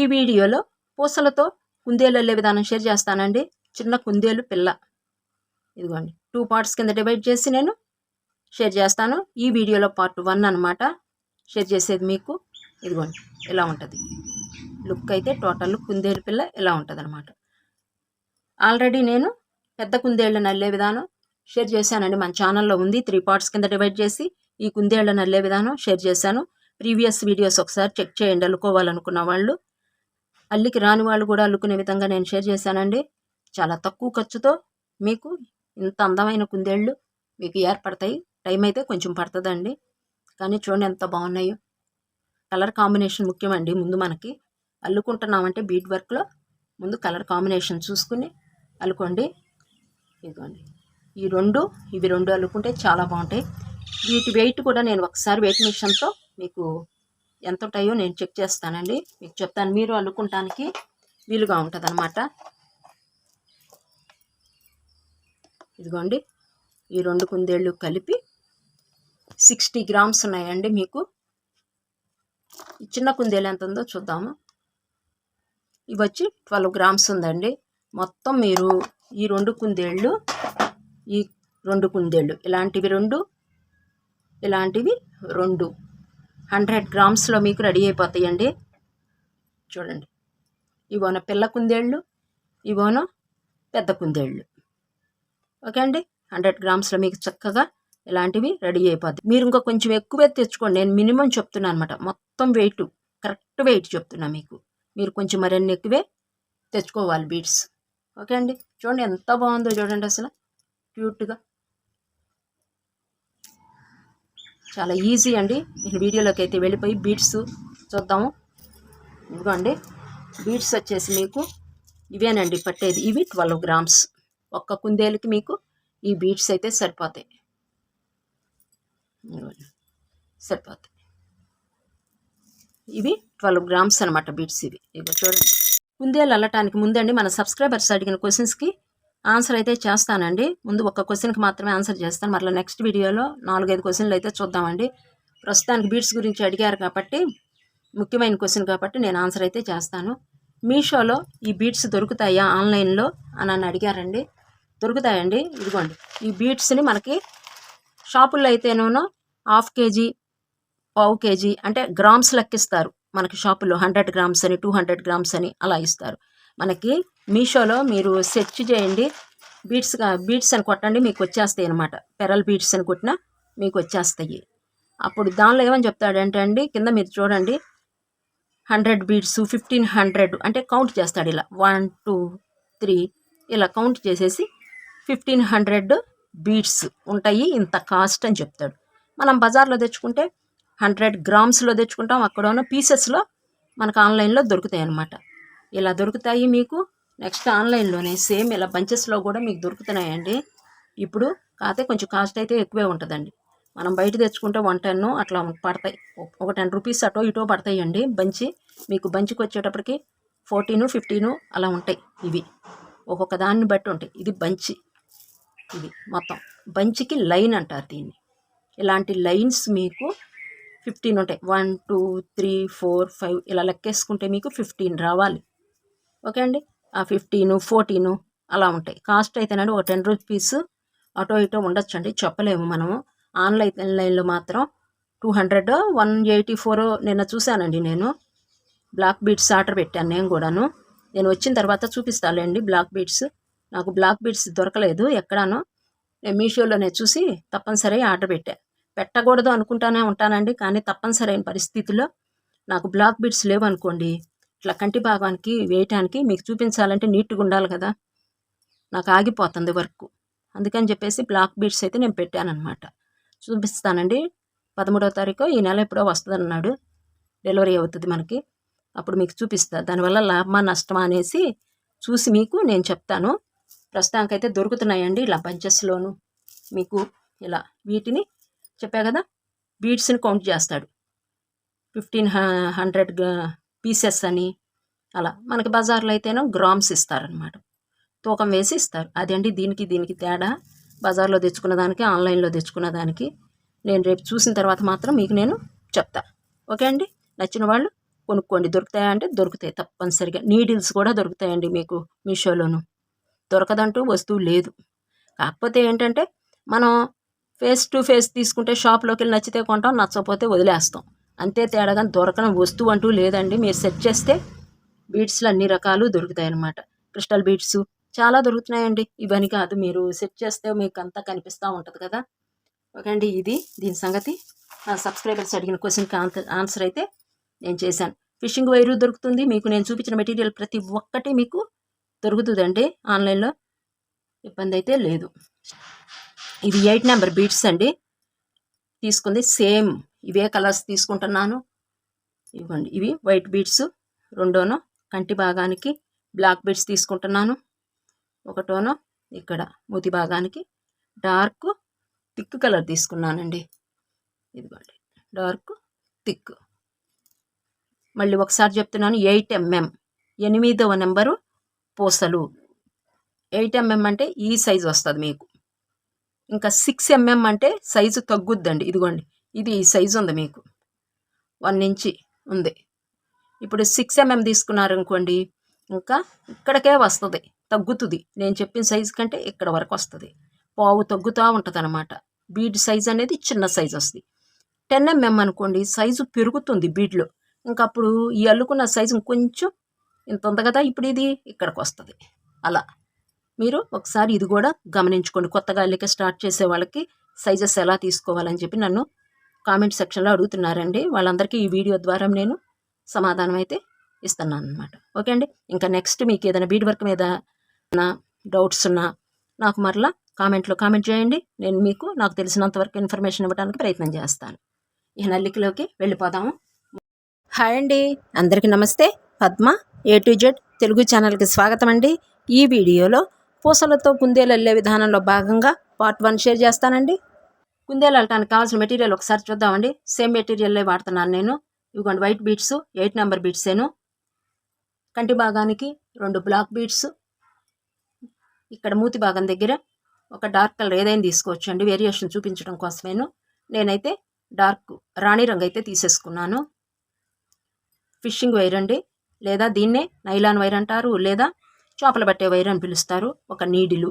ఈ వీడియోలో పూసలతో కుందేలు వెళ్ళే విధానం షేర్ చేస్తానండి. చిన్న కుందేలు పిల్ల. ఇదిగోండి టూ పార్ట్స్ కింద డివైడ్ చేసి నేను షేర్ చేస్తాను. ఈ వీడియోలో పార్ట్ వన్ అనమాట షేర్ చేసేది మీకు. ఇదిగోండి ఇలా ఉంటుంది? లుక్ అయితే టోటల్ కుందేలు పిల్ల ఇలా ఉంటుంది అనమాట ఆల్రెడీ నేను పెద్ద కుందేళ్ళను అల్లే విధానం షేర్ చేశానండి. మన ఛానల్లో ఉంది. త్రీ పార్ట్స్ కింద డివైడ్ చేసి ఈ కుందేళ్ళు నల్లే విధానం షేర్ చేశాను. ప్రీవియస్ వీడియోస్ ఒకసారి చెక్ చేయండి అల్లుకోవాలనుకున్న వాళ్ళు. అల్లికి రాని వాళ్ళు కూడా అల్లుకునే విధంగా నేను షేర్ చేశానండి. చాలా తక్కువ ఖర్చుతో మీకు ఇంత అందమైన కుందేళ్ళు మీకు ఏర్పడతాయి. టైం అయితే కొంచెం పడుతుందండి. కానీ చూడండి ఎంత బాగున్నాయో. కలర్ కాంబినేషన్ ముఖ్యమండి ముందు మనకి. అల్లుకుంటున్నామంటే బీట్ వర్క్లో ముందు కలర్ కాంబినేషన్ చూసుకుని అల్లుకోండి. ఇదిగోండి. ఈ రెండు ఇవి రెండు అల్లుకుంటే చాలా బాగుంటాయి. వీటి వెయిట్ కూడా నేను ఒకసారి వెయిట్ మిషన్తో మీకు ఎంత ఉంటాయో నేను చెక్ చేస్తానండి. మీకు చెప్తాను మీరు అల్లుకుంటానికి వీలుగా ఉంటుంది అనమాట ఇదిగోండి ఈ రెండు కుందేళ్ళు కలిపి సిక్స్టీ గ్రామ్స్ ఉన్నాయండి మీకు. ఈ చిన్న కుందేలు ఎంత ఉందో చూద్దాము. ఇవి వచ్చి ట్వెల్వ్ గ్రామ్స్ ఉందండి. మొత్తం మీరు ఈ రెండు కుందేళ్ళు ఈ రెండు కుందేళ్ళు ఇలాంటివి రెండు ఇలాంటివి రెండు. హండ్రెడ్ గ్రామ్స్లో మీకు రెడీ అయిపోతాయండి. చూడండి. ఇవోన పిల్ల కుందేళ్ళు ఇవోన పెద్ద కుందేళ్ళు. ఓకే అండి? హండ్రెడ్ గ్రామ్స్లో మీకు చక్కగా ఇలాంటివి రెడీ అయిపోతాయి. మీరు ఇంకా కొంచెం ఎక్కువే తెచ్చుకోండి. నేను మినిమం చెప్తున్నాను అనమాట మొత్తం వెయిట్ కరెక్ట్ వెయిట్ చెప్తున్నా మీకు. మీరు కొంచెం మరిన్ని ఎక్కువే తెచ్చుకోవాలి బీట్స్. ఓకే అండి? చూడండి ఎంత బాగుందో చూడండి అసలు. క్యూట్గా. చాలా ఈజీ అండి. నేను వీడియోలోకి అయితే వెళ్ళిపోయి బీట్స్ చూద్దాము. ఇదిగోండి. బీట్స్ వచ్చేసి మీకు ఇవేనండి పట్టేది. ఇవి ట్వెల్వ్ గ్రామ్స్. ఒక్క కుందేలుకి మీకు ఈ బీట్స్ అయితే సరిపోతాయి. సరిపోతాయి. ఇవి ట్వెల్వ్ గ్రామ్స్ అనమాట బీట్స్ ఇవి. ఇవి చూడండి. కుందేలు అల్లటానికి ముందండి మన సబ్స్క్రైబర్స్ అడిగిన క్వశ్చన్స్కి ఆన్సర్ అయితే చేస్తానండి. ముందు ఒక క్వశ్చన్కి మాత్రమే ఆన్సర్ చేస్తాను. మరలా నెక్స్ట్ వీడియోలో నాలుగైదు క్వశ్చన్లు అయితే చూద్దామండి. ప్రస్తుతానికి బీట్స్ గురించి అడిగారు కాబట్టి ముఖ్యమైన క్వశ్చన్ కాబట్టి నేను ఆన్సర్ అయితే చేస్తాను. మీషోలో ఈ బీట్స్ దొరుకుతాయా ఆన్లైన్లో అని నన్ను అడిగారండి. దొరుకుతాయండి. ఇదిగోండి. ఈ బీట్స్ని మనకి షాపుల్లో అయితేనూనో హాఫ్ కేజీ పావు కేజీ అంటే గ్రామ్స్ లెక్కిస్తారు. మనకి షాపుల్లో హండ్రెడ్ గ్రామ్స్ అని టూ హండ్రెడ్ గ్రామ్స్ అని అలా ఇస్తారు. మనకి మీషోలో మీరు సెర్చ్ చేయండి. బీట్స్ బీట్స్ అని కొట్టండి మీకు వచ్చేస్తాయి అనమాట పెరల్ బీట్స్ అని కొట్టినా మీకు వచ్చేస్తాయి. అప్పుడు దానిలో ఏమని చెప్తాడంటే అండి కింద మీరు చూడండి. హండ్రెడ్ బీట్స్ ఫిఫ్టీన్ హండ్రెడ్ అంటే కౌంట్ చేస్తాడు ఇలా. వన్ టూ త్రీ ఇలా కౌంట్ చేసేసి ఫిఫ్టీన్ హండ్రెడ్ బీట్స్ ఉంటాయి ఇంత కాస్ట్ అని చెప్తాడు. మనం బజార్లో తెచ్చుకుంటే హండ్రెడ్ గ్రామ్స్లో తెచ్చుకుంటాం అక్కడ ఉన్న పీసెస్లో మనకు ఆన్లైన్లో దొరుకుతాయి అన్నమాట. ఇలా దొరుకుతాయి మీకు? నెక్స్ట్ ఆన్లైన్లోనే సేమ్ ఇలా బంచెస్లో కూడా మీకు దొరుకుతున్నాయండి. ఇప్పుడు కాకపోతే కొంచెం కాస్ట్ అయితే ఎక్కువే ఉంటుందండి. మనం బయట తెచ్చుకుంటే వన్ టెన్ అట్లా పడతాయి. ఒక టెన్ రూపీస్ అటో ఇటో పడతాయండి బంచి. మీకు బంచికి వచ్చేటప్పటికి ఫోర్టీను ఫిఫ్టీను అలా ఉంటాయి ఇవి. ఒక్కొక్క దాన్ని బట్టి ఉంటాయి. ఇది బంచి. ఇది మొత్తం. బంచికి లైన్ అంటారు దీన్ని. ఇలాంటి లైన్స్ మీకు ఫిఫ్టీన్ ఉంటాయి. One two three four five ఇలా లెక్కేసుకుంటే మీకు ఫిఫ్టీన్ రావాలి. ఓకే అండి? ఆ ఫిఫ్టీను ఫోర్టీను అలా ఉంటాయి. కాస్ట్ అయితేనండి ఒక టెన్ రూపీస్ అటో ఇటో ఉండొచ్చు అండి చెప్పలేము మనము. ఆన్లైన్ లైన్లో మాత్రం two hundred one eighty four నిన్న చూశానండి నేను. బ్లాక్ బీట్స్ ఆర్డర్ పెట్టాను నేను కూడాను. నేను వచ్చిన తర్వాత చూపిస్తాలేండి బ్లాక్ బీట్స్. నాకు బ్లాక్ బీట్స్ దొరకలేదు ఎక్కడానో. నేను మీషోలోనే చూసి తప్పనిసరి ఆర్డర్ పెట్టా. పెట్టకూడదు అనుకుంటానే ఉంటానండి కానీ తప్పనిసరి అయిన పరిస్థితిలో నాకు బ్లాక్ బీట్స్ లేవు అనుకోండి ఇట్లా కంటి భాగానికి వేయటానికి మీకు చూపించాలంటే నీట్గా ఉండాలి కదా. నాకు ఆగిపోతుంది వర్క్. అందుకని చెప్పేసి బ్లాక్ బీట్స్ అయితే నేను పెట్టానమాట చూపిస్తానండి. పదమూడవ తారీఖు ఈ నెల ఎప్పుడో వస్తుందన్నాడు. డెలివరీ అవుతుంది మనకి. అప్పుడు మీకు చూపిస్తా. దానివల్ల లాభమా నష్టమా అనేసి చూసి మీకు నేను చెప్తాను. ప్రస్తుతానికైతే దొరుకుతున్నాయండి ఇలా బంచెస్లోను. మీకు ఇలా వీటిని చెప్పా కదా? బీడ్స్ని కౌంట్ చేస్తాడు. ఫిఫ్టీన్ హండ్రెడ్ పీసెస్ అని అలా మనకి బజార్లో అయితేనో గ్రామ్స్ ఇస్తారనమాట తూకం వేసి ఇస్తారు. అదండి దీనికి దీనికి తేడా? బజార్లో తెచ్చుకున్న దానికి ఆన్లైన్లో తెచ్చుకున్న దానికి నేను రేపు చూసిన తర్వాత మాత్రం మీకు నేను చెప్తా. ఓకే అండి? నచ్చిన వాళ్ళు కొనుక్కోండి. దొరుకుతాయా అంటే దొరుకుతాయి తప్పనిసరిగా. నీడిల్స్ కూడా దొరుకుతాయండి మీకు మీషోలోను. దొరకదంటూ వస్తువు లేదు. కాకపోతే ఏంటంటే మనం ఫేస్ టు ఫేస్ తీసుకుంటే షాప్లోకి వెళ్ళి నచ్చితే కొంటాం నచ్చకపోతే వదిలేస్తాం. అంతే తేడాగా దొరకని వస్తువు అంటూ లేదండి. మీరు సెర్చ్ చేస్తే బీడ్స్లో అన్ని రకాలు దొరుకుతాయి అన్నమాట క్రిస్టల్ బీడ్స్ చాలా దొరుకుతున్నాయండి. ఇవన్నీ కాదు మీరు సెర్చ్ చేస్తే మీకు అంతా కనిపిస్తూ ఉంటుంది కదా. ఓకే అండి ఇది దీని సంగతి. నా సబ్స్క్రైబర్స్ అడిగిన క్వశ్చన్కి ఆన్సర్ అయితే నేను చేశాను. ఫిషింగ్ వైరు దొరుకుతుంది. మీకు నేను చూపించిన మెటీరియల్ ప్రతి ఒక్కటి మీకు దొరుకుతుందండి. ఆన్లైన్లో ఇబ్బంది అయితే లేదు. ఇది ఎయిట్ నెంబర్ బీట్స్ అండి. తీసుకుంది సేమ్ ఇవే కలర్స్ తీసుకుంటున్నాను. ఇవ్వండి. ఇవి వైట్ బీడ్స్ రెండోనో కంటి భాగానికి బ్లాక్ బీడ్స్ తీసుకుంటున్నాను. ఒకటోనో ఇక్కడ మూతి భాగానికి డార్క్ థిక్ కలర్ తీసుకున్నానండి. ఇదిగోండి. Dark thick. మళ్ళీ ఒకసారి చెప్తున్నాను ఎయిట్ ఎంఎం. ఎనిమిదవ నెంబరు పూసలు. ఎయిట్ ఎంఎం అంటే ఈ సైజు వస్తుంది మీకు. ఇంకా సిక్స్ ఎంఎం అంటే సైజు తగ్గుద్దండి. ఇదిగోండి. ఇది సైజు ఉంది మీకు. వన్ ఇంచి ఉంది. ఇప్పుడు సిక్స్ ఎంఎం mm తీసుకున్నారు అనుకోండి ఇంకా ఇక్కడికే వస్తుంది తగ్గుతుంది. నేను చెప్పిన సైజు కంటే ఇక్కడ వరకు వస్తుంది. పావు తగ్గుతూ ఉంటుంది అనమాట బీడ్ సైజ్ అనేది చిన్న సైజ్ వస్తుంది. టెన్ ఎంఎం mm అనుకోండి సైజు పెరుగుతుంది బీడ్లో ఇంకా అప్పుడు ఈ అల్లుకున్న సైజు కొంచెం ఇంత ఉంది కదా ఇప్పుడు ఇది ఇక్కడికి వస్తుంది. అలా. మీరు ఒకసారి ఇది కూడా గమనించుకోండి. కొత్తగా అల్లిక స్టార్ట్ చేసే వాళ్ళకి సైజెస్ ఎలా తీసుకోవాలని చెప్పి నన్ను కామెంట్ సెక్షన్లో అడుగుతున్నారండి. వాళ్ళందరికీ ఈ వీడియో ద్వారా నేను సమాధానం అయితే ఇస్తున్నాను అనమాట ఓకే అండి? ఇంకా నెక్స్ట్ మీకు ఏదైనా బీడ్ వర్క్ మీద నా డౌట్స్ ఉన్నా నాకు మరలా కామెంట్లో కామెంట్ చేయండి. నేను మీకు నాకు తెలిసినంత వరకు ఇన్ఫర్మేషన్ ఇవ్వడానికి ప్రయత్నం చేస్తాను. ఈ నల్లికలోకి వెళ్ళిపోదాము. హాయ్ అండి. అందరికీ నమస్తే. Padma A to Z Telugu ఛానల్కి స్వాగతం అండి. ఈ వీడియోలో పూసలతో కుందేలు అల్లే విధానంలో భాగంగా పార్ట్ వన్ షేర్ చేస్తానండి. కుందేలు వెళ్ళటానికి కావాల్సిన మెటీరియల్ ఒకసారి చూద్దామండి. సేమ్ మెటీరియల్లే వాడుతున్నాను నేను. ఇవ్వండి వైట్ బీట్స్ ఎయిట్ నెంబర్ బీట్సేను కంటి భాగానికి రెండు బ్లాక్ బీట్స్ ఇక్కడ మూతి భాగం దగ్గర ఒక డార్క్ కలర్ ఏదైనా తీసుకోవచ్చు అండి వేరియేషన్ చూపించడం కోసమేను. నేనైతే డార్క్ రాణి రంగు అయితే తీసేసుకున్నాను. ఫిషింగ్ వైర్ అండి. లేదా దీన్నే నైలాన్ వైర్ అంటారు. లేదా చేపలు పట్టే వైర్ అని పిలుస్తారు. ఒక నీడిలు.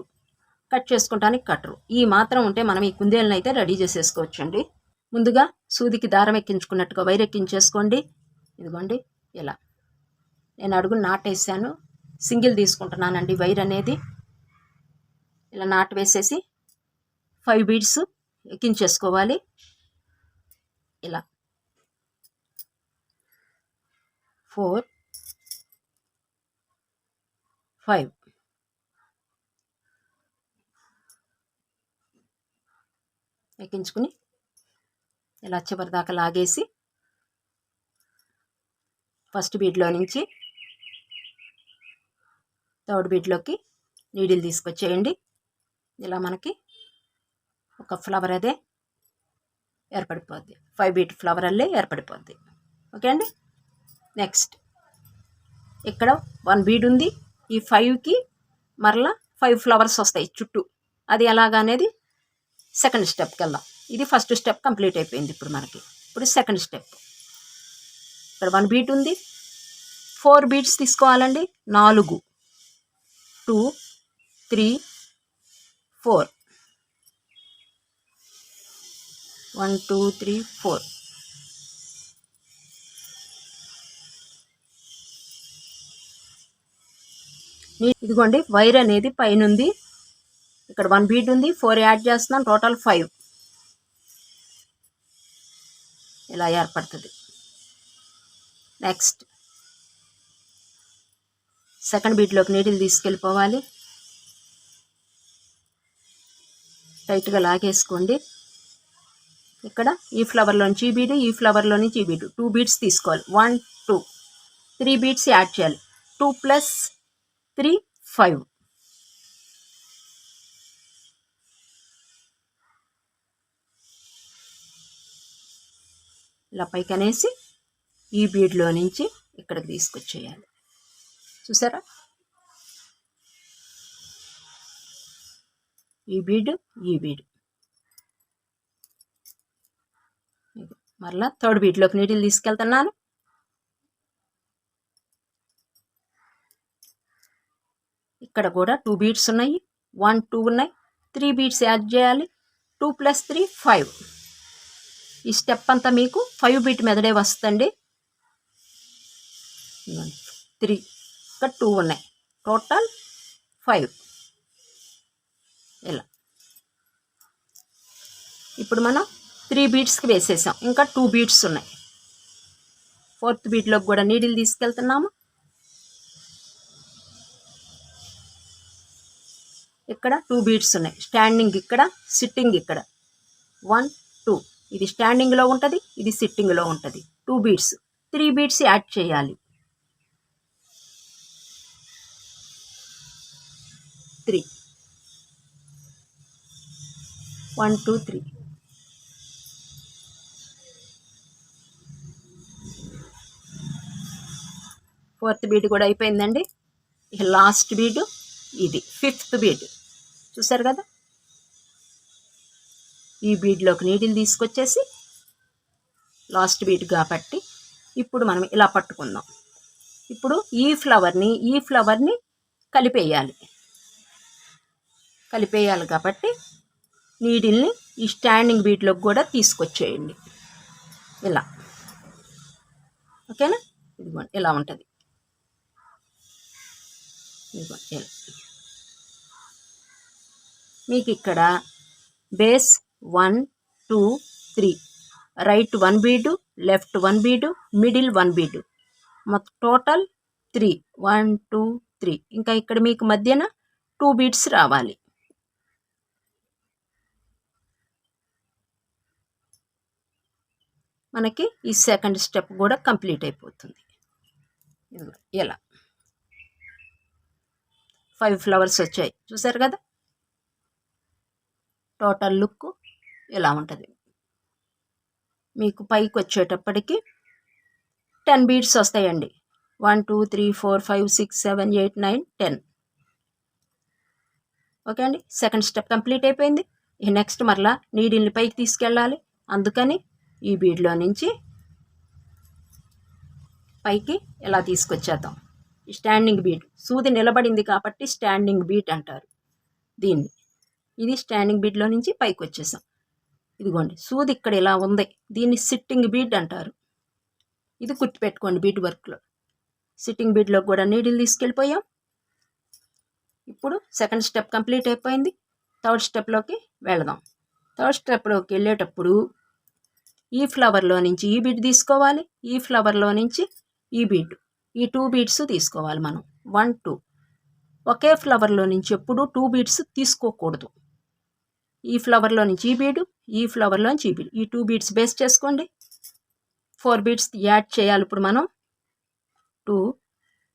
కట్ చేసుకుంటానికి కట్టరు. ఈ మాత్రం ఉంటే మనం ఈ కుందేలను అయితే రెడీ చేసేసుకోవచ్చండి. ముందుగా సూదికి దారం ఎక్కించుకున్నట్టుగా వైర్ ఎక్కించేసుకోండి. ఇదిగోండి ఇలా. నేను అడుగు నాటేసాను సింగిల్ తీసుకుంటున్నానండి వైర్ అనేది. ఇలా నాటు వేసేసి ఫైవ్ బీడ్స్ ఎక్కించేసుకోవాలి. ఇలా. Four five. ఎక్కించుకుని ఇలా చివరి దాకా లాగేసి ఫస్ట్ బీడ్లో నుంచి థర్డ్ బీడ్లోకి నీడిల్ తీసుకొచ్చేయండి. ఇలా మనకి ఒక ఫ్లవర్ అదే ఏర్పడిపోద్ది. ఫైవ్ బీట్ ఫ్లవర్ అల్లే ఏర్పడిపోద్ది. ఓకే అండి? నెక్స్ట్. ఇక్కడ వన్ బీడ్ ఉంది. ఈ ఫైవ్కి మరలా ఫైవ్ ఫ్లవర్స్ వస్తాయి చుట్టూ. అది ఎలాగనేది సెకండ్ స్టెప్కి వెళ్దాం. ఇది ఫస్ట్ స్టెప్ కంప్లీట్ అయిపోయింది ఇప్పుడు మనకి. ఇప్పుడు సెకండ్ స్టెప్. ఇక్కడ వన్ బీట్ ఉంది. ఫోర్ బీట్స్ తీసుకోవాలండి. నాలుగు. Two three four. One two three four. ఇదిగోండి వైర్ అనేది పైనుంది. ఇక్కడ వన్ బీట్ ఉంది ఫోర్ యాడ్ చేస్తున్నాను టోటల్ ఫైవ్ ఇలా ఏర్పడుతుంది నెక్స్ట్ సెకండ్ బీట్లోకి నీటిని తీసుకెళ్ళిపోవాలి. టైట్గా లాగేసుకోండి. ఇక్కడ ఈ ఫ్లవర్లో నుంచి ఈ బీడు ఈ ఫ్లవర్లో నుంచి ఈ బీడు టూ బీట్స్ తీసుకోవాలి. One two three beads add చేయాలి. టూ ప్లస్ త్రీ ఫైవ్ ఇలా పైకి అనేసి ఈ బీడ్లో నుంచి ఇక్కడికి తీసుకొచ్చేయాలి. చూసారా? ఈ బీడ్ ఈ బీడ్. మరలా థర్డ్ బీట్లోకి నీటిని తీసుకెళ్తున్నాను. ఇక్కడ కూడా టూ బీట్స్ ఉన్నాయి. వన్ టూ ఉన్నాయి. త్రీ బీట్స్ యాడ్ చేయాలి. Two plus three five. ఈ స్టెప్ అంతా మీకు ఫైవ్ బీట్ మెదడే వస్తుంది త్రీ ఇక్కడ టూ ఉన్నాయి. టోటల్ ఫైవ్ ఇలా. ఇప్పుడు మనం త్రీ బీట్స్కి వేసేసాం. ఇంకా టూ బీట్స్ ఉన్నాయి. ఫోర్త్ బీట్లోకి కూడా నీడిల్ తీసుకెళ్తున్నాము. ఇక్కడ టూ బీట్స్ ఉన్నాయి. స్టాండింగ్ ఇక్కడ సిట్టింగ్ ఇక్కడ. వన్ టూ ఇది స్టాండింగ్లో ఉంటుంది ఇది సిట్టింగ్లో ఉంటుంది. Two beads three beads add చేయాలి. Three one two three fourth bead కూడా అయిపోయిందండి. లాస్ట్ బీటు ఇది. ఫిఫ్త్ బీట్ చూసారు కదా? ఈ బీడ్లోకి నీటిని తీసుకొచ్చేసి లాస్ట్ బీట్ కాబట్టి ఇప్పుడు మనం ఇలా పట్టుకుందాం. ఇప్పుడు ఈ ఫ్లవర్ని ఈ ఫ్లవర్ని కలిపేయాలి. కలిపేయాలి కాబట్టి నీడిల్ని ఈ స్టాండింగ్ బీట్లోకి కూడా తీసుకొచ్చేయండి. ఇలా. ఓకేనా? ఇదిగోండి ఇలా ఉంటుంది. ఇదిగోండి ఇలా. మీకు ఇక్కడ base one two three. Right one bead left one bead middle one bead మొత్తం total three. One two three. ఇంకా ఇక్కడ మీకు మధ్యన టూ బీడ్స్ రావాలి. మనకి ఈ సెకండ్ స్టెప్ కూడా కంప్లీట్ అయిపోతుంది. ఇలా. ఫైవ్ ఫ్లవర్స్ వచ్చాయి. చూసారు కదా? టోటల్ లుక్ ఇలా ఉంటుంది. మీకు పైకి వచ్చేటప్పటికి టెన్ బీడ్స్ వస్తాయండి. One two three four five six seven eight nine ten. Okay అండి? సెకండ్ స్టెప్ కంప్లీట్ అయిపోయింది. ఈ నెక్స్ట్ మరలా నీడిల్ని పైకి తీసుకెళ్ళాలి. అందుకని ఈ బీడ్లో నుంచి పైకి ఇలా తీసుకొచ్చేద్దాం. స్టాండింగ్ బీట్ సూది నిలబడింది కాబట్టి స్టాండింగ్ బీట్ అంటారు దీన్ని. ఇది స్టాండింగ్ బీట్లో నుంచి పైకి వచ్చేసాం ఇదిగోండి సూది ఇక్కడ ఇలా ఉంది. దీన్ని సిట్టింగ్ బీడ్ అంటారు. ఇది కుట్టి బీడ్ బీట్ వర్క్లో సిట్టింగ్ బీడ్లో కూడా నీడిల్ తీసుకెళ్ళిపోయాం. ఇప్పుడు సెకండ్ స్టెప్ కంప్లీట్ అయిపోయింది. థర్డ్ స్టెప్లోకి వెళదాం. థర్డ్ స్టెప్లోకి వెళ్ళేటప్పుడు ఈ ఫ్లవర్లో నుంచి ఈ బీడ్ తీసుకోవాలి. ఈ ఫ్లవర్లో నుంచి ఈ బీడ్ ఈ టూ బీడ్స్ తీసుకోవాలి మనం. వన్ టూ ఒకే ఫ్లవర్లో నుంచి ఎప్పుడు టూ బీడ్స్ తీసుకోకూడదు. ఈ ఫ్లవర్లో నుంచి ఈ బీడు ఈ ఫ్లవర్లో నుంచి ఈ ఈ టూ బీడ్స్ బేస్ చేసుకోండి. ఫోర్ బీడ్స్ యాడ్ చేయాలి ఇప్పుడు మనం. Two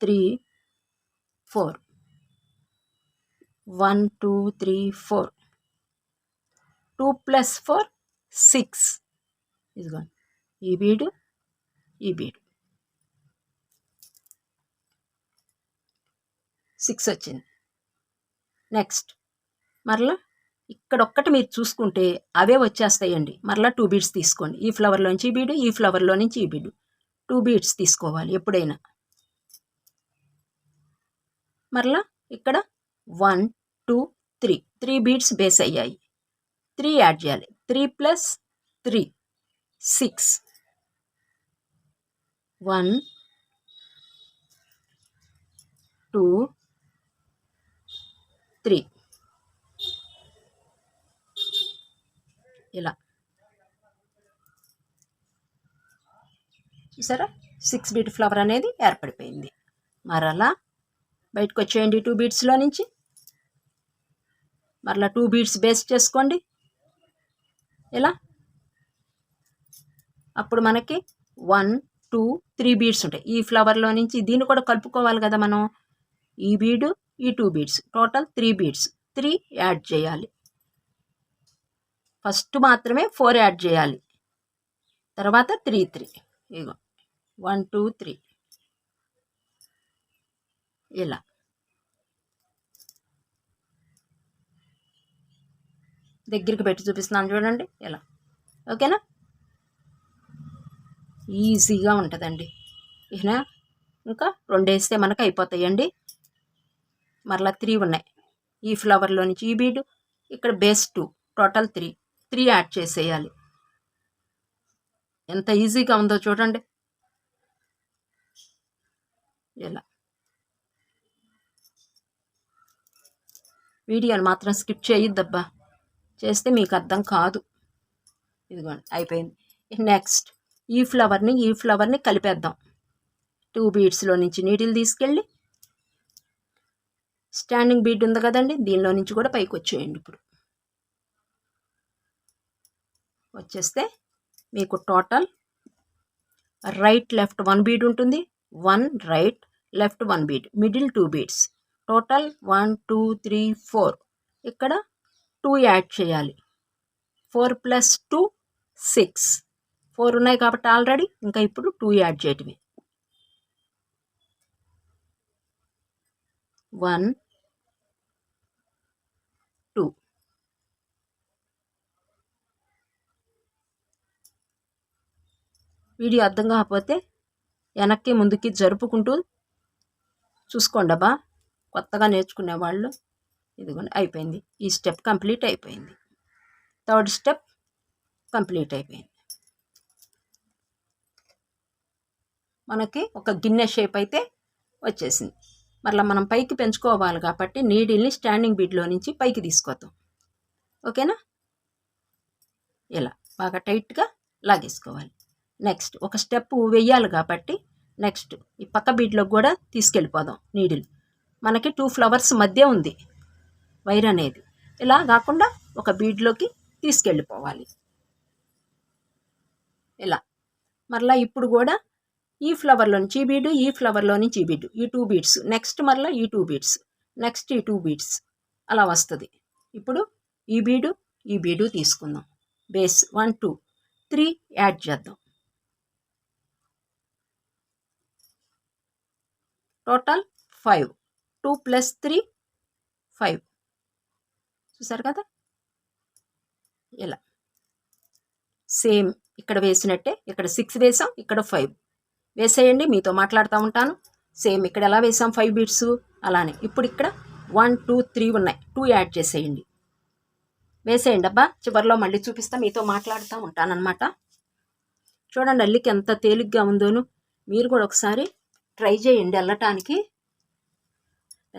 three four. One two three four. Two plus four six. ఇదిగోండి. ఈ బీడు ఈ బీడు. సిక్స్ వచ్చింది. నెక్స్ట్. మరలా ఇక్కడ ఒక్కటి మీరు చూసుకుంటే అవే వచ్చేస్తాయండి. మరలా టూ బీడ్స్ తీసుకోండి. ఈ ఫ్లవర్లోంచి ఈ బీడు ఈ ఫ్లవర్లో నుంచి ఈ బీడు టూ బీడ్స్ తీసుకోవాలి ఎప్పుడైనా. మరలా ఇక్కడ one two three three beads base అయ్యాయి. త్రీ యాడ్ చేయాలి. Three plus three six one two three ఇలా. చూసారా? సిక్స్ బీట్ ఫ్లవర్ అనేది ఏర్పడిపోయింది. మరలా బయటకు వచ్చేయండి టూ బీట్స్లో నుంచి. మరలా టూ బీట్స్ బేస్ చేసుకోండి. ఇలా అప్పుడు మనకి వన్ టూ త్రీ బీడ్స్ ఉంటాయి. ఈ ఫ్లవర్లో నుంచి దీన్ని కూడా కలుపుకోవాలి కదా మనం. ఈ బీడు ఈ two beads total three beads three add చేయాలి. ఫస్ట్ మాత్రమే ఫోర్ యాడ్ చేయాలి. తర్వాత త్రీ త్రీ. ఇగో వన్ టూ త్రీ. ఇలా. దగ్గరికి పెట్టి చూపిస్తున్నాను చూడండి. ఇలా. ఓకేనా? ఈజీగా ఉంటుందండి. ఇక ఇంకా రెండు వేస్తే మనకు అయిపోతాయండి. మరలా త్రీ ఉన్నాయి. ఈ ఫ్లవర్లో నుంచి ఈ బీడు ఇక్కడ base two total three. Three add చేసేయాలి. ఎంత ఈజీగా ఉందో చూడండి. ఇలా వీడియోని మాత్రం స్కిప్ చేయొద్దబ్బా. చేస్తే మీకు అర్థం కాదు. ఇదిగోండి అయిపోయింది. నెక్స్ట్ ఈ ఫ్లవర్ని ఈ ఫ్లవర్ని కలిపేద్దాం. టూ బీడ్స్లో నుంచి నీటిని తీసుకెళ్ళి స్టాండింగ్ బీడ్ ఉంది కదండి దీనిలో నుంచి కూడా పైకి వచ్చేయండి ఇప్పుడు. వచ్చేస్తే మీకు total right left one bead ఉంటుంది. One right left one bead middle two beads total one two three four ఇక్కడ టూ యాడ్ చేయాలి. Four plus two six four ఉన్నాయి కాబట్టి ఆల్రెడీ ఇంకా ఇప్పుడు టూ యాడ్ చేయటమే. వన్ టూ వీడియో అర్థం కాకపోతే వెనక్కి ముందుకి జరుపుకుంటూ చూసుకోండబ్బా కొత్తగా నేర్చుకునే వాళ్ళు ఇదిగోండి అయిపోయింది. ఈ స్టెప్ కంప్లీట్ అయిపోయింది. థర్డ్ స్టెప్ కంప్లీట్ అయిపోయింది. మనకి ఒక గిన్నె షేప్ అయితే వచ్చేసింది. మరలా మనం పైకి పెంచుకోవాలి కాబట్టి నీడిల్ని స్టాండింగ్ బీడ్లో నుంచి పైకి తీసుకోతాం. ఓకేనా? ఇలా బాగా టైట్గా లాగేసుకోవాలి. నెక్స్ట్ ఒక స్టెప్ వెయ్యాలి కాబట్టి నెక్స్ట్ ఈ పక్క బీడ్లోకి కూడా తీసుకెళ్ళిపోదాం నీడిల్ మనకి టూ ఫ్లవర్స్ మధ్య ఉంది వైర్ అనేది. ఇలా కాకుండా ఒక బీడ్లోకి తీసుకెళ్ళిపోవాలి. ఇలా. మరలా ఇప్పుడు కూడా ఈ ఫ్లవర్లో నుంచి ఈ బీడు ఈ ఫ్లవర్లో నుంచి ఈ బీడు ఈ టూ బీడ్స్ నెక్స్ట్ మరలా ఈ టూ బీడ్స్ నెక్స్ట్ ఈ టూ బీడ్స్ అలా వస్తుంది. ఇప్పుడు ఈ బీడు ఈ బీడు తీసుకుందాం. Base one two three add చేద్దాం. Total five. Two plus three five. చూసారు కదా? ఇలా. సేమ్ ఇక్కడ వేసినట్టే ఇక్కడ సిక్స్ వేసాం ఇక్కడ ఫైవ్. వేసేయండి మీతో మాట్లాడుతూ ఉంటాను. సేమ్ ఇక్కడ ఎలా వేసాం ఫైవ్ బీట్స్? అలానే. ఇప్పుడు ఇక్కడ వన్ టూ త్రీ ఉన్నాయి. టూ యాడ్ చేసేయండి. వేసేయండి అబ్బా. చివరిలో మళ్ళీ చూపిస్తా మీతో మాట్లాడుతూ ఉంటానన్నమాట. చూడండి అల్లికి ఎంత తేలిగ్గా ఉందోను. మీరు కూడా ఒకసారి ట్రై చేయండి వెళ్ళటానికి.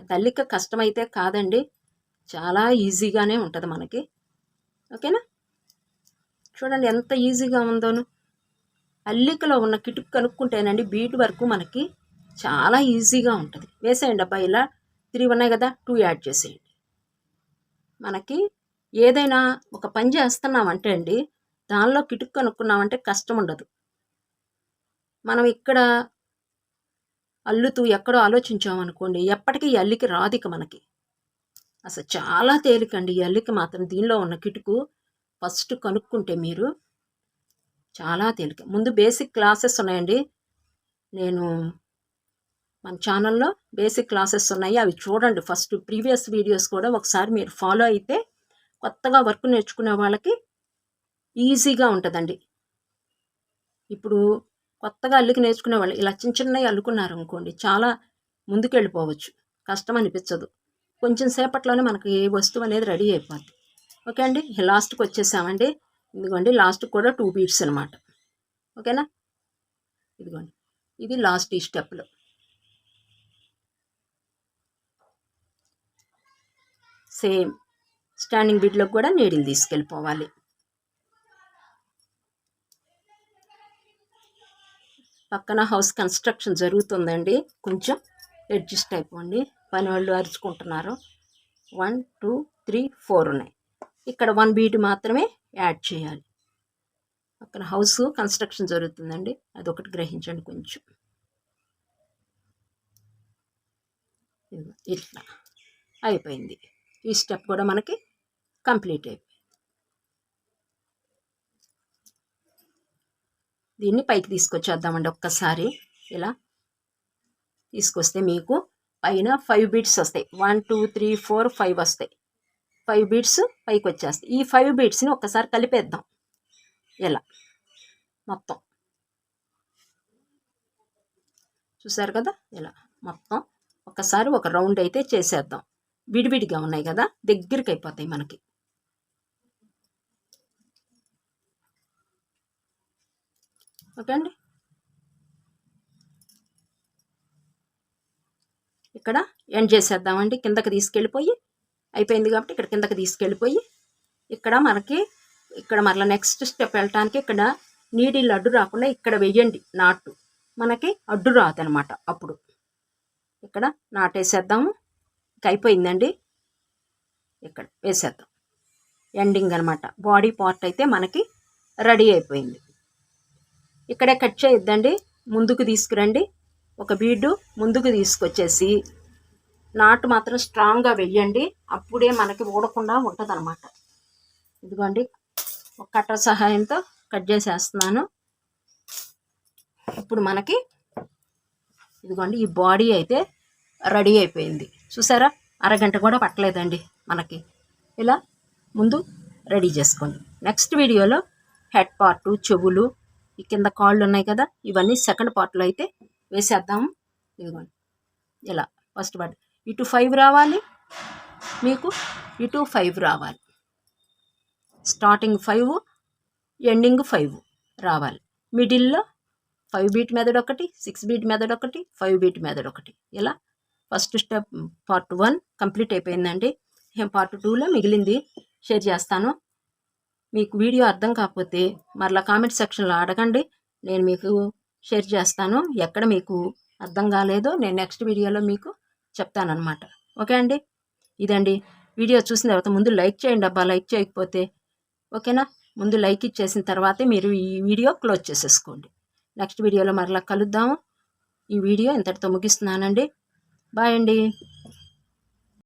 తల్లిక కష్టమైతే కాదండి. చాలా ఈజీగానే ఉంటుంది మనకి. ఓకేనా? చూడండి ఎంత ఈజీగా ఉందోను. అల్లికలో ఉన్న కిటుకు కనుక్కుంటేనండి బీట్ వరకు మనకి చాలా ఈజీగా ఉంటుంది. వేసేయండి అబ్బాయి ఇలా త్రీ ఉన్నాయి కదా టూ యాడ్ చేసేయండి. మనకి ఏదైనా ఒక పని చేస్తున్నామంటే అండి దానిలో కిటుకు కనుక్కున్నామంటే కష్టం ఉండదు. మనం ఇక్కడ అల్లుతూ ఎక్కడో ఆలోచించామనుకోండి ఎప్పటికీ ఈ రాదు ఇక మనకి. అసలు చాలా తేలికండి ఈ అల్లికి మాత్రం. దీనిలో ఉన్న కిటుకు ఫస్ట్ కనుక్కుంటే మీరు చాలా తేలిక. ముందు బేసిక్ క్లాసెస్ ఉన్నాయండి. నేను మన ఛానల్లో బేసిక్ క్లాసెస్ ఉన్నాయి. అవి చూడండి. ఫస్ట్ ప్రీవియస్ వీడియోస్ కూడా ఒకసారి మీరు ఫాలో అయితే కొత్తగా వర్క్ నేర్చుకునే వాళ్ళకి ఈజీగా ఉంటుందండి. ఇప్పుడు కొత్తగా అల్లికి నేర్చుకునే వాళ్ళు. ఇలా చిన్న చిన్నవి అల్లుకున్నారు అనుకోండి చాలా ముందుకెళ్ళిపోవచ్చు. కష్టం అనిపించదు. కొంచెం సేపట్లోనే మనకి ఏ వస్తువు అనేది రెడీ అయిపోద్ది. ఓకే అండి? లాస్ట్కి వచ్చేసామండి. ఇదిగోండి లాస్ట్కి కూడా టూ బీట్స్ అనమాట ఓకేనా? ఇదిగోండి ఇది లాస్ట్ ఈ స్టెప్లో. సేమ్ స్టాండింగ్ బీట్లోకి కూడా నీడిల్ తీసుకెళ్ళిపోవాలి. పక్కన హౌస్ కన్స్ట్రక్షన్ జరుగుతుందండి. కొంచెం అడ్జస్ట్ అయిపోండి. పని వాళ్ళు అరుచుకుంటున్నారు. వన్ టూ త్రీ ఫోర్ ఉన్నాయి. ఇక్కడ వన్ బీట్ మాత్రమే యాడ్ చేయాలి. అక్కడ హౌస్ కన్స్ట్రక్షన్ జరుగుతుందండి. అదొకటి గ్రహించండి కొంచెం. ఇట్లా. అయిపోయింది. ఈ స్టెప్ కూడా మనకి కంప్లీట్ అయిపోయింది దీన్ని పైకి తీసుకొచ్చేద్దామండి ఒక్కసారి. ఇలా తీసుకొస్తే మీకు పైన ఫైవ్ బీట్స్ వస్తాయి. One two three four five వస్తాయి. ఫైవ్ బీట్స్ పైకి వచ్చేస్తాయి. ఈ ఫైవ్ బీట్స్ని ఒక్కసారి కలిపేద్దాం. ఇలా మొత్తం. చూసారు కదా? ఇలా మొత్తం. ఒకసారి ఒక రౌండ్ అయితే చేసేద్దాం. విడివిడిగా ఉన్నాయి కదా? దగ్గరికి అయిపోతాయి మనకి. ఓకే అండి. ఇక్కడ ఎండ్ చేసేద్దామండి. కిందకి తీసుకెళ్ళిపోయి అయిపోయింది కాబట్టి ఇక్కడ కిందకి తీసుకెళ్ళిపోయి ఇక్కడ మనకి ఇక్కడ మరలా నెక్స్ట్ స్టెప్ వెళ్ళటానికి ఇక్కడ నీడిల్ అడ్డు రాకుండా ఇక్కడ వెయ్యండి నాటు. మనకి అడ్డు రాదనమాట అప్పుడు. ఇక్కడ నాటేసేద్దాము. ఇక అయిపోయిందండి. ఇక్కడ వేసేద్దాం. ఎండింగ్ అనమాట. బాడీ పార్ట్ అయితే మనకి రెడీ అయిపోయింది. ఇక్కడే కట్ చేయొద్దండి. ముందుకు తీసుకురండి. ఒక బీడు ముందుకు తీసుకొచ్చేసి నాటు మాత్రం స్ట్రాంగ్గా వెయ్యండి. అప్పుడే మనకి ఊడకుండా ఉంటుంది అనమాట ఇదిగోండి. ఒక కట్టర్ సహాయంతో కట్ చేసేస్తున్నాను. ఇప్పుడు మనకి ఇదిగోండి ఈ బాడీ అయితే రెడీ అయిపోయింది. చూసారా? అరగంట కూడా పట్టలేదండి మనకి. ఇలా ముందు రెడీ చేసుకోండి. నెక్స్ట్ వీడియోలో హెడ్ పార్టు చెవులు ఈ కింద కాళ్ళు ఉన్నాయి కదా ఇవన్నీ సెకండ్ పార్ట్లో అయితే వేసేద్దాము ఇదిగోండి. ఇలా ఫస్ట్ పార్ట్ ఇటు ఫైవ్ రావాలి. మీకు ఇటు ఫైవ్ రావాలి. స్టార్టింగ్ ఫైవ్ ఎండింగ్ ఫైవ్ రావాలి. మిడిల్లో ఫైవ్ బీట్ మెథడ్ ఒకటి సిక్స్ బీట్ మెథడ్ ఒకటి ఫైవ్ బీట్ మెథడ్ ఒకటి. ఇలా first step part one complete అయిపోయిందండి. పార్ట్ టూలో మిగిలింది? షేర్ చేస్తాను. మీకు వీడియో అర్థం కాకపోతే మరలా కామెంట్ సెక్షన్లో అడగండి. నేను మీకు షేర్ చేస్తాను. ఎక్కడ మీకు అర్థం కాలేదో నేను నెక్స్ట్ వీడియోలో మీకు చెప్తానమాట ఓకే అండి? ఇదండి. వీడియో చూసిన తర్వాత ముందు లైక్ చేయండి అబ్బా. లైక్ చేయకపోతే ఓకేనా? ముందు లైక్ ఇచ్చేసిన తర్వాతే మీరు ఈ వీడియో క్లోజ్ చేసేసుకోండి. నెక్స్ట్ వీడియోలో మరలా కలుద్దాము. ఈ వీడియో ఇంతటితో ముగిస్తున్నానండి. బాయ్ అండి.